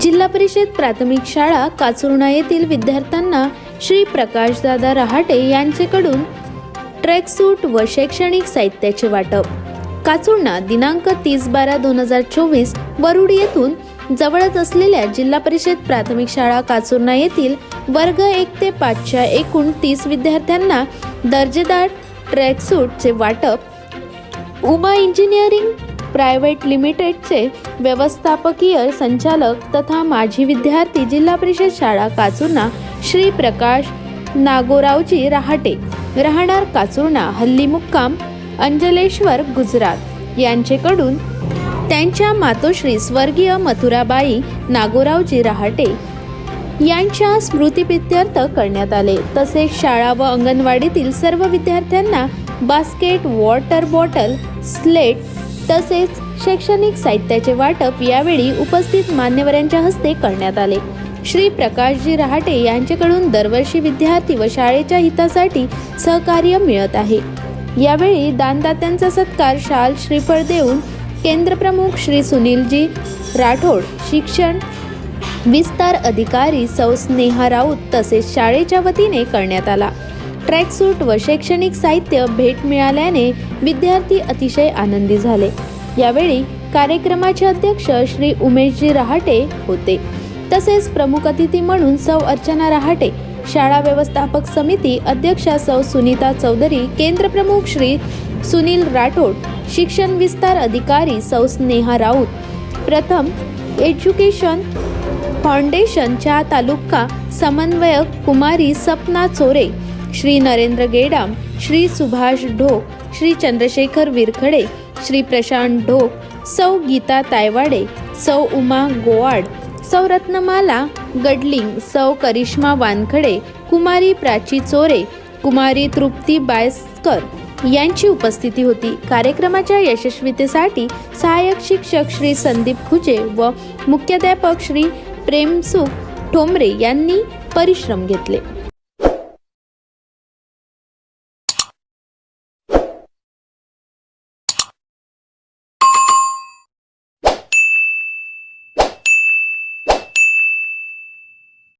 जिल्हा परिषद प्राथमिक शाळा काचुर्णा येथील विद्यार्थ्यांना श्री प्रकाशदादा रहाटे यांचेकडून ट्रॅकसूट व शैक्षणिक साहित्याचे वाटप. काचुर्णा दिनांक तीस बारा दोन हजार चोवीस वरुड येथून जवळच असलेल्या जिल्हा परिषद प्राथमिक शाळा काचुर्णा येथील वर्ग एक ते पाचच्या एकूण तीस विद्यार्थ्यांना दर्जेदार ट्रॅकसूटचे वाटप. उमा इंजिनिअरिंग प्रायव्हेट लिमिटेडचे व्यवस्थापकीय संचालक तथा माजी विद्यार्थी जिल्हा परिषद शाळा काचुर्णा श्री प्रकाश नागोरावजी रहाटे राहणार काचुर्णा हल्ली मुक्काम अंजलेश्वर गुजरात. यांचेकडून त्यांच्या मातोश्री स्वर्गीय मथुराबाई नागोरावजी रहाटे यांच्या स्मृतीप्रित्यर्थ करण्यात आले. तसेच शाळा व अंगणवाडीतील सर्व विद्यार्थ्यांना बास्केट वॉटर बॉटल स्लेट तसेच शैक्षणिक साहित्याचे वाटप यावेळी उपस्थित मान्यवरांच्या हस्ते करण्यात आले. श्री प्रकाशजी रहाटे यांच्याकडून दरवर्षी विद्यार्थी व शाळेच्या हितासाठी सहकार्य मिळत आहे. यावेळी दानदात्यांचा सत्कार शाल श्रीफळ देऊन केंद्रप्रमुख श्री सुनीलजी राठोड शिक्षण विस्तार अधिकारी सौ स्नेहा राऊत तसेच शाळेच्या वतीने करण्यात आला. ट्रॅकसूट व शैक्षणिक साहित्य भेट मिळाल्याने विद्यार्थी अतिशय आनंदी झाले. यावेळी कार्यक्रमाचे अध्यक्ष श्री उमेशजी रहाटे होते. तसेच प्रमुख अतिथी म्हणून सौ अर्चना रहाटे शाळा व्यवस्थापक समिती अध्यक्षा सौ सुनीता चौधरी केंद्रप्रमुख श्री सुनील राठोड शिक्षण विस्तार अधिकारी सौ स्नेहा राऊत प्रथम एज्युकेशन फाउंडेशनच्या तालुका समन्वयक कुमारी सपना चोरे श्री नरेंद्र गेडाम श्री सुभाष ढोक श्री चंद्रशेखर विरखडे श्री प्रशांत ढोक सौ गीता तायवाडे सौ उमा गोवाड सौ रत्नमाला गडलिंग सौ करिश्मा वानखडे कुमारी प्राची चोरे कुमारी तृप्ती बायस्कर यांची उपस्थिती होती. कार्यक्रमाच्या यशस्वीतेसाठी सहाय्यक शिक्षक श्री संदीप खुजे व मुख्याध्यापक श्री प्रेमसुख ठोंबरे यांनी परिश्रम घेतले.